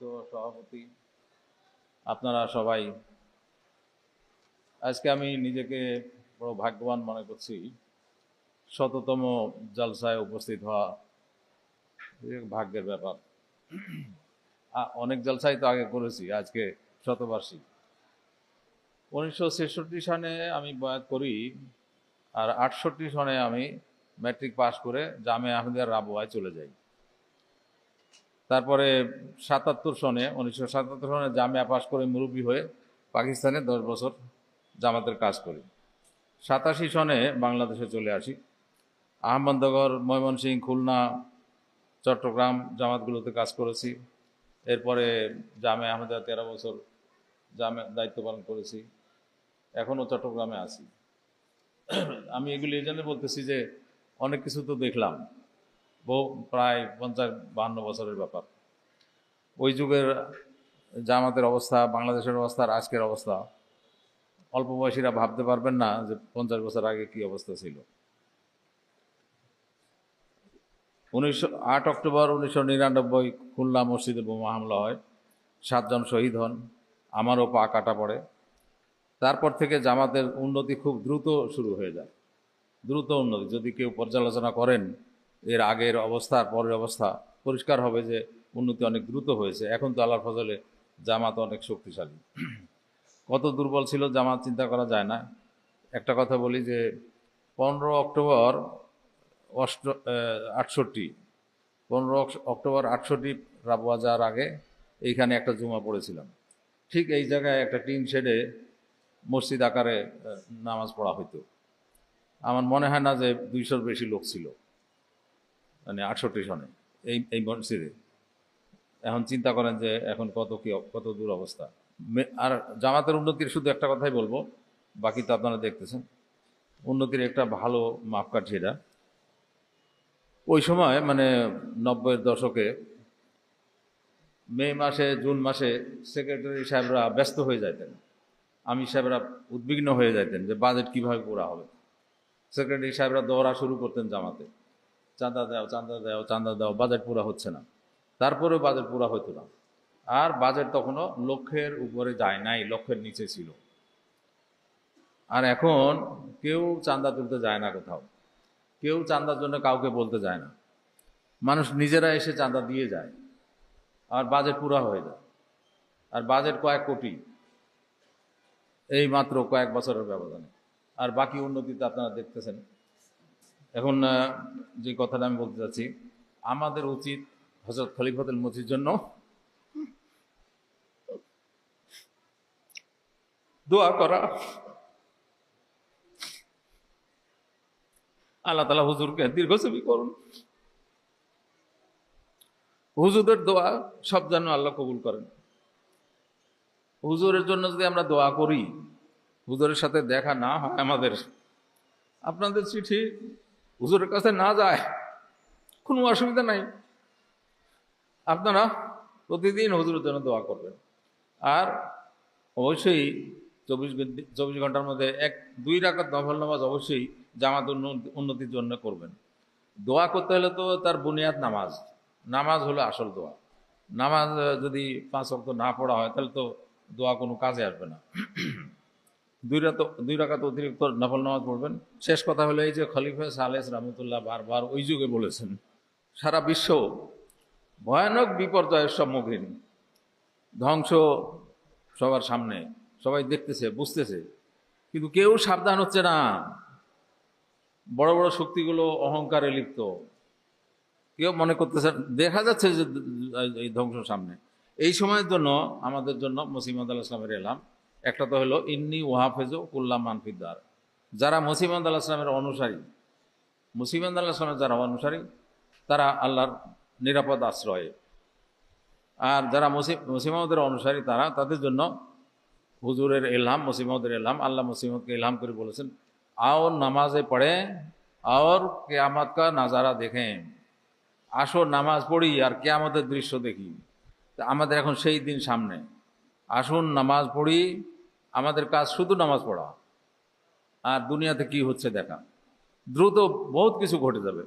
সম্মানিত সভাপতি। আপনারা সবাই, আজকে আমি নিজেকে বড় ভাগ্যবান মনে করছি। শততম জলসায় উপস্থিত হওয়া ভাগ্যের ব্যাপার। অনেক জলসাই তো আগে করেছি, আজকে শতবার্ষিক। উনিশশো ছেষট্টি সনে আমি বয়াত করি, আর আটষট্টি সনে আমি ম্যাট্রিক পাশ করে জামে আহমেদিয়ার রাবোয়ায় চলে যাই। তারপরে সাতাত্তর সনে, উনিশশো সাতাত্তর সনে জামিয়া পাশ করে মুরব্বী হয়ে পাকিস্তানে দশ বছর জামাতের কাজ করি। সাতাশি সনে বাংলাদেশে চলে আসি। আহমদনগর, ময়মনসিংহ, খুলনা, চট্টগ্রাম জামাতগুলোতে কাজ করেছি। এরপরে জামে আহমেদা তেরো বছর জামে দায়িত্ব পালন করেছি। এখনও চট্টগ্রামে আছি। আমি এগুলি এই জন্য বলতেছি যে অনেক কিছু তো দেখলাম। বহু প্রায় পঞ্চাশ বাহান্ন বছরের ব্যাপার। ওই যুগের জামাতের অবস্থা, বাংলাদেশের অবস্থা আর আজকের অবস্থা, অল্প বয়সীরা ভাবতে পারবেন না যে পঞ্চাশ বছর আগে কি অবস্থা ছিল। উনিশশো আট অক্টোবর উনিশশো নিরানব্বই খুলনা মসজিদে বোমা হামলা হয়, সাতজন শহীদ হন, আমারও পা কাটা পড়ে। তারপর থেকে জামাতের উন্নতি খুব দ্রুত শুরু হয়ে যায়। দ্রুত উন্নতি, যদি কেউ পর্যালোচনা করেন এর আগের অবস্থা আর পরের অবস্থা পরিষ্কার হবে যে উন্নতি অনেক দ্রুত হয়েছে। এখন তো আল্লাহর ফজলে জামাত অনেক শক্তিশালী। কত দুর্বল ছিল জামাত চিন্তা করা যায় না। একটা কথা বলি যে পনেরো অক্টোবর অষ্ট আটষট্টি। পনেরো অক্টোবর আটষট্টি রাবুয়া যাওয়ার আগে এইখানে একটা জুমা পড়েছিলাম। ঠিক এই জায়গায় একটা টিন শেডে মসজিদ আকারে নামাজ পড়া হইতো। আমার মনে হয় না যে দুইশোর বেশি লোক ছিল। মানে আটষট্টি সনে, এই এই মসজিদে এখন চিন্তা করেন যে এখন কত কি কত দূর অবস্থা। আর জামাতের উন্নতির শুধু একটা কথাই বলব, বাকি তো আপনারা দেখতেছেন। উন্নতির একটা ভালো মাপকাঠি এটা। ওই সময় মানে নব্বইয়ের দশকে মে মাসে, জুন মাসে সেক্রেটারি সাহেবরা ব্যস্ত হয়ে যাইতেন। আমি সাহেবরা উদ্বিগ্ন হয়ে যাইতেন যে বাজেট কীভাবে পুরা হবে। সেক্রেটারি সাহেবরা দৌড়া শুরু করতেন জামাতে। চাঁদা দাও চাঁদা দাও চাঁদা দাও বাজেট পুরা হচ্ছে না। তারপরেও বাজেট পুরা হতো না। আর বাজেট তখনও লক্ষ্যের উপরে যায় নাই লক্ষ্যের নিচে ছিল। আর এখন কেউ চাঁদা তুলতে যায় না কোথাও। কেউ চাঁদার জন্য কাউকে বলতে যায় না। মানুষ নিজেরা এসে চাঁদা দিয়ে যায়। আর বাজেট পুরা হয়ে যায়। আর বাজেট কয়েক কোটি। এই মাত্র কয়েক বছরের ব্যবধানে। আর বাকি উন্নতিতে আপনারা দেখতেছেন। এখন যে কথাটা আমি বলতে চাচ্ছি, আমাদের উচিত হজরত খলিফতুল মসির জন্য দোয়া করা। আল্লাহ তালা হুজুরকে দীর্ঘজীবী করুন। হুজুরের দোয়া সব যেন আল্লাহ কবুল করেন। হুজুরের জন্য যদি আমরা দোয়া করি, হুজুরের সাথে দেখা না হয় আমাদের, আপনাদের চিঠি হুজুরের কাছে না যায়, কোনো অসুবিধা নাই। আপনারা প্রতিদিন হুজুরের জন্য দোয়া করবেন। আর অবশ্যই চব্বিশ চব্বিশ ঘণ্টার মধ্যে এক, দুই রাকাত নফল নামাজ অবশ্যই জামাত উন্ন- উন্নতির জন্য করবেন। দোয়া করতে হলে তো তার বুনিয়াদ নামাজ। নামাজ হলো আসল দোয়া। নামাজ যদি পাঁচ অক্ট না পড়া হয়, তাহলে তো দোয়া কোনো কাজে আসবে না। দুই রাত, দুই রাকাত অতিরিক্ত নফল নামাজ পড়বেন। শেষ কথা হলো এই যে খলিফা সালেস রহমতুল্লাহ বারবার ওই যুগে বলেছেন, সারা বিশ্ব ভয়ানক বিপর্যয়ের সম্মুখীন, ধ্বংস সবার সামনে, সবাই দেখতেছে, বুঝতেছে, কিন্তু কেউ সাবধান হচ্ছে না। বড় বড় শক্তিগুলো অহংকারে লিপ্ত। কেউ মনে করতেছে, দেখা যাচ্ছে যে এই ধ্বংস সামনে। এই সময়ের জন্য, আমাদের জন্য মুসিমদ আল্লাহ ইসলামের এলাম। একটা তো হলো ইন্নি ওয়াহাফেজ কুল্লা মানফিদ্দার যারা মুসিমদ আল্লাহ ইসলামের অনুসারী মুসিমদ আল্লাহ ইসলামের যারা অনুসারী, তারা আল্লাহর নিরাপদ আশ্রয়ে। আর যারা মুসিম মুসিমামদের অনুসারী, তারা তাদের জন্য হুজুরের এলহাম মুসিমদের এলহাম আল্লাহ মুসিমদকে এলহাম করে বলেছেন আর নামাজে পড়ে আর কেয়ামত কা নাজারা দেখেন। আসো নামাজ পড়ি আর কেয়ামতের দৃশ্য দেখি। আমাদের এখন সেই দিন সামনে। আসুন নামাজ পড়ি। আমাদের কাজ শুধু নামাজ পড়া। আর দুনিয়াতে কি হচ্ছে দেখা। দ্রুত বহুত কিছু ঘটে যাবে।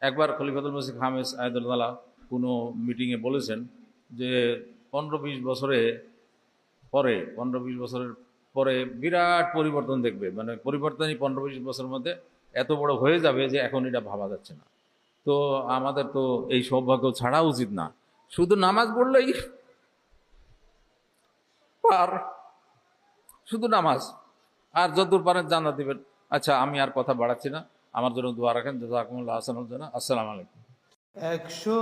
একবার খলিফাতুল মসিদ হামেস আয়দুল্লাহ কোনো মিটিংয়ে বলেছেন যে পনেরো বিশ বছরে পরে পনেরো বিশ বছরের পরে বিরাট পরিবর্তন দেখবে। মানে পরিবর্তনই পনেরো বিশ বছরের মধ্যে এত বড় হয়ে যাবে যে এখন এটা ভাবা যাচ্ছে না। তো আমাদের তো এই সৌভাগ্য ছাড়া উচিত না। শুধু নামাজ পড়লেই পার। শুধু নামাজ। আর যদ্দূর পারেন জানা দিবেন। আচ্ছা আমি আর কথা বাড়াচ্ছি না। আমার জন্য দোয়া রাখেন। জাজাকুমুল্লাহ আসানুল জানা আসসালামু আলাইকুম। একশো